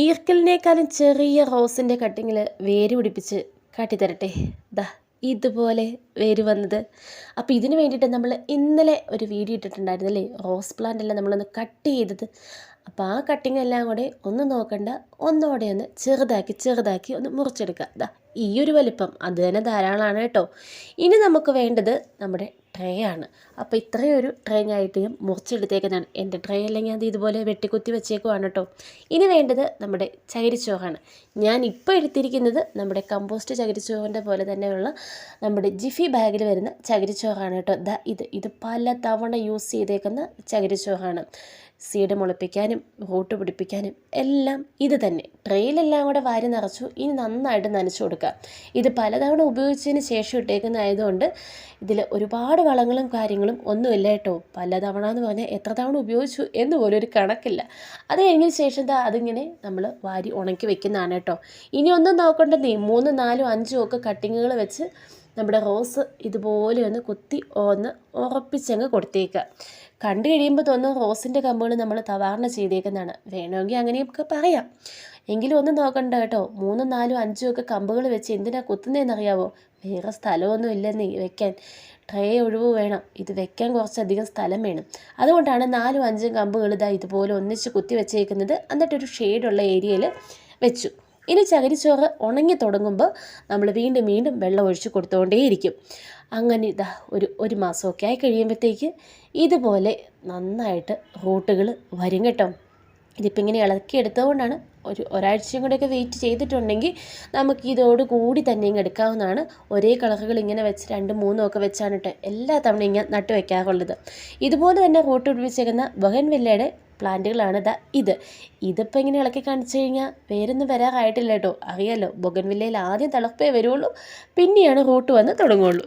ഈർക്കലിനേക്കാളും ചെറിയ റോസിന്റെ കട്ടിങ്ങിൽ വേര് പിടിപ്പിച്ച് കാട്ടിത്തരട്ടെ. ദാ ഇതുപോലെ വേര് വന്നത്. അപ്പോൾ ഇതിന് വേണ്ടിയിട്ട് നമ്മൾ ഇന്നലെ ഒരു വീഡിയോ ഇട്ടിട്ടുണ്ടായിരുന്നു അല്ലേ റോസ് പ്ലാന്റ് എല്ലാം നമ്മളൊന്ന് കട്ട് ചെയ്തത്. അപ്പോൾ ആ കട്ടിങ് എല്ലാം കൂടെ ഒന്ന് നോക്കണ്ട ഒന്നോടെ ഒന്ന് ചെറുതാക്കി ചെറുതാക്കി ഒന്ന് മുറിച്ചെടുക്കുക ദാ ഈ ഒരു വലിപ്പം അത് തന്നെ ധാരാളമാണ് കേട്ടോ. ഇനി നമുക്ക് വേണ്ടത് നമ്മുടെ ട്രേ ആണ് അപ്പോൾ ഇത്രയും ഒരു ട്രേ ആയിട്ട് ഞാൻ മുറിച്ചെടുത്തേക്കുന്നതാണ്. എന്റെ ട്രേ അല്ലെങ്കിൽ അത് ഇതുപോലെ വെട്ടിക്കുത്തി വെച്ചേക്കുവാണ് കേട്ടോ. ഇനി വേണ്ടത് നമ്മുടെ ചകിരിച്ചോറാണ്. ഞാൻ ഇപ്പോൾ എടുത്തിരിക്കുന്നത് നമ്മുടെ കമ്പോസ്റ്റ് ചകിരിച്ചോറിന്റെ പോലെ തന്നെയുള്ള നമ്മുടെ ജിഫി ബാഗിൽ വരുന്ന ചകിരിച്ചോറാണ് കേട്ടോ. ദ ഇത് ഇത് പല തവണ യൂസ് ചെയ്തേക്കുന്ന ചകിരിച്ചോറാണ്. സീഡ് മുളപ്പിക്കാനും റൂട്ട് പിടിപ്പിക്കാനും എല്ലാം ഇത് തന്നെ. ട്രെയിലെല്ലാം കൂടെ വാരി നിറച്ചു. ഇനി നന്നായിട്ട് നനച്ചു കൊടുക്കുക. ഇത് പലതവണ ഉപയോഗിച്ചതിന് ശേഷം ഇട്ടേക്കുന്നതായതുകൊണ്ട് ഇതിൽ ഒരുപാട് വളങ്ങളും കാര്യങ്ങളും ഒന്നുമില്ല കേട്ടോ. പലതവണ എന്ന് പറഞ്ഞാൽ എത്ര തവണ ഉപയോഗിച്ചു എന്ന് പോലും ഒരു കണക്കില്ല. അത് കഴിഞ്ഞതിന് ശേഷം അതിങ്ങനെ നമ്മൾ വാരി ഉണക്കി വെക്കുന്നതാണ് കേട്ടോ. ഇനി ഒന്നും നോക്കണ്ടെന്നേ മൂന്ന് നാലും അഞ്ചും ഒക്കെ കട്ടിങ്ങുകൾ വെച്ച് നമ്മുടെ റോസ് ഇതുപോലെ ഒന്ന് കുത്തി ഒന്ന് ഉറപ്പിച്ചങ്ങ് കൊടുത്തേക്കുക കണ്ടു കഴിയുമ്പോൾ തോന്നും റോസിന്റെ കമ്പുകൾ നമ്മൾ തവാർണ ചെയ്തേക്കുന്നതാണ്. വേണമെങ്കിൽ അങ്ങനെയൊക്കെ പറയാം. എങ്കിലും ഒന്ന് നോക്കണ്ട കേട്ടോ. മൂന്നും നാലും അഞ്ചും ഒക്കെ കമ്പുകൾ വെച്ച് എന്തിനാ കുത്തുന്നതെന്നറിയാവോ വേറെ സ്ഥലമൊന്നും ഇല്ലെന്നേ വെക്കാൻ. ട്രേ ഒഴിവ് വേണം. ഇത് വെക്കാൻ കുറച്ചധികം സ്ഥലം വേണം. അതുകൊണ്ടാണ് നാലും അഞ്ചും കമ്പുകൾ ഇതാ ഇതുപോലെ ഒന്നിച്ച് കുത്തി വെച്ചേക്കുന്നത്. എന്നിട്ടൊരു ഷെയ്ഡുള്ള ഏരിയയിൽ വെച്ചു. ഇനി ചകിരിച്ചോറ് ഉണങ്ങി തുടങ്ങുമ്പോൾ നമ്മൾ വീണ്ടും വീണ്ടും വെള്ളം ഒഴിച്ച് കൊടുത്തുകൊണ്ടേയിരിക്കും അങ്ങനെ ഇതാ ഒരു ഒരു മാസമൊക്കെ ആയി കഴിയുമ്പോഴത്തേക്ക് ഇതുപോലെ നന്നായിട്ട് റൂട്ടുകൾ വരും കേട്ടോ. ഇതിപ്പോൾ ഇങ്ങനെ ഇളക്കി എടുത്തതുകൊണ്ടാണ് ഒരു ഒരാഴ്ചയും കൂടെയൊക്കെ വെയിറ്റ് ചെയ്തിട്ടുണ്ടെങ്കിൽ നമുക്ക് ഇതോട് കൂടി തന്നെ ഇങ്ങ് എടുക്കാവുന്നതാണ്. ഒരേ കളറുകൾ ഇങ്ങനെ വെച്ച് രണ്ടും മൂന്നും ഒക്കെ വെച്ചാണ് കേട്ടോ എല്ലാ തവണ ഇങ്ങനെ നട്ട് വയ്ക്കാറുള്ളത് ഇതുപോലെ തന്നെ റൂട്ട് പിടിപ്പിച്ചേക്കുന്ന ബഹൻവില്ലയുടെ പ്ലാന്റുകളാണ് ഇതാ ഇത്. ഇതിപ്പോൾ ഇങ്ങനെ ഇളക്കി കാണിച്ചു കഴിഞ്ഞാൽ വേരൊന്നും വരാറായിട്ടില്ല കേട്ടോ. അറിയാലോ ബൊഗൻവില്ലയിൽ ആദ്യം തിളപ്പേ വരുള്ളൂ പിന്നെയാണ് റൂട്ട് വന്ന് തുടങ്ങുള്ളൂ.